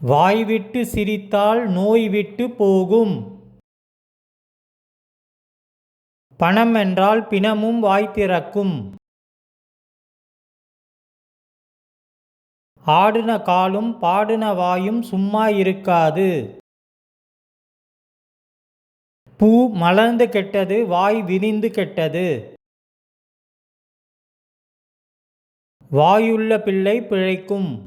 வாய் விட்டு சிரித்தால் நோய் விட்டு போகும். பணம் என்றால் பிணமும் வாய் திறக்கும். ஆடின காலும் பாடின வாயும் சும்மா இருக்காது. பூ மலர்ந்து கெட்டது வாய் விரிந்து கெட்டது. வாயுள்ள பிள்ளை பிழைக்கும்.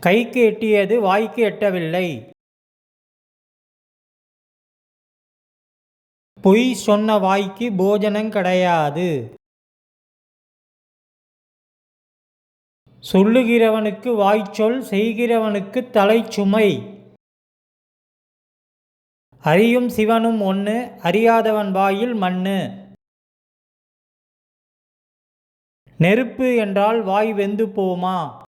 கைக்கு எட்டியது வாய்க்கு எட்டவில்லை. பொய் சொன்ன வாய்க்கு போஜனம் கிடையாது. சொல்லுகிறவனுக்கு வாய்ச்சொல் செய்கிறவனுக்கு தலைச்சுமை. அறியும் சிவனும் ஒன்று அறியாதவன் வாயில் மண்ணு. நெருப்பு என்றால் வாய் வெந்து போமா?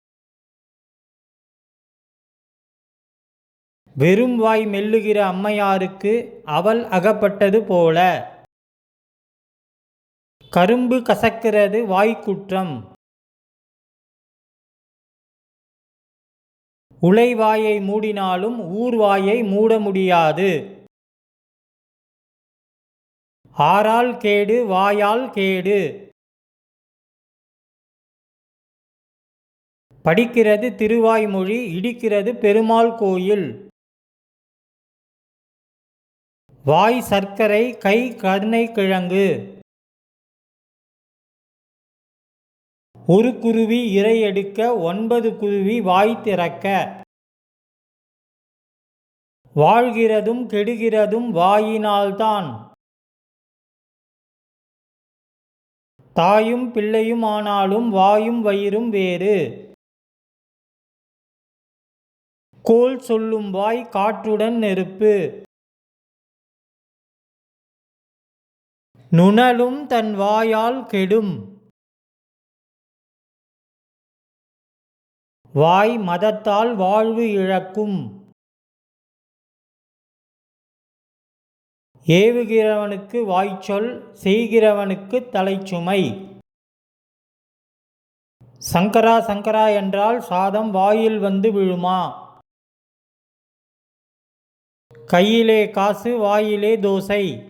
வெறும் வாய் மெல்லுகிற அம்மையாருக்கு அவள் அகப்பட்டது போல. கரும்பு கசக்கிறது வாய்க்குற்றம். உலைவாயை மூடினாலும் ஊர்வாயை மூட முடியாது. ஆறால் கேடு வாயால் கேடு. படிக்கிறது திருவாய்மொழி இடிக்கிறது பெருமாள் கோயில். வாய் சர்க்கரை கை கருணை கிழங்கு. ஒரு குருவி இரை எடுக்க ஒன்பது குருவி வாய் திறக்க. வாழ்கிறதும் கெடுகிறதும் வாயினால்தான். தாயும் பிள்ளையும் ஆனாலும் வாயும் வயிறும் வேறு. கோல் சொல்லும் வாய் காற்றுடன் நெருப்பு. நுணலும் தன் வாயால் கெடும். வாய் மதத்தால் வாழ்வு இழக்கும். ஏவுகிறவனுக்கு வாய்ச்சொல் செய்கிறவனுக்கு தலைச்சுமை. சங்கரா சங்கரா என்றால் சாதம் வாயில் வந்து விழுமா? கையிலே காசு வாயிலே தோசை.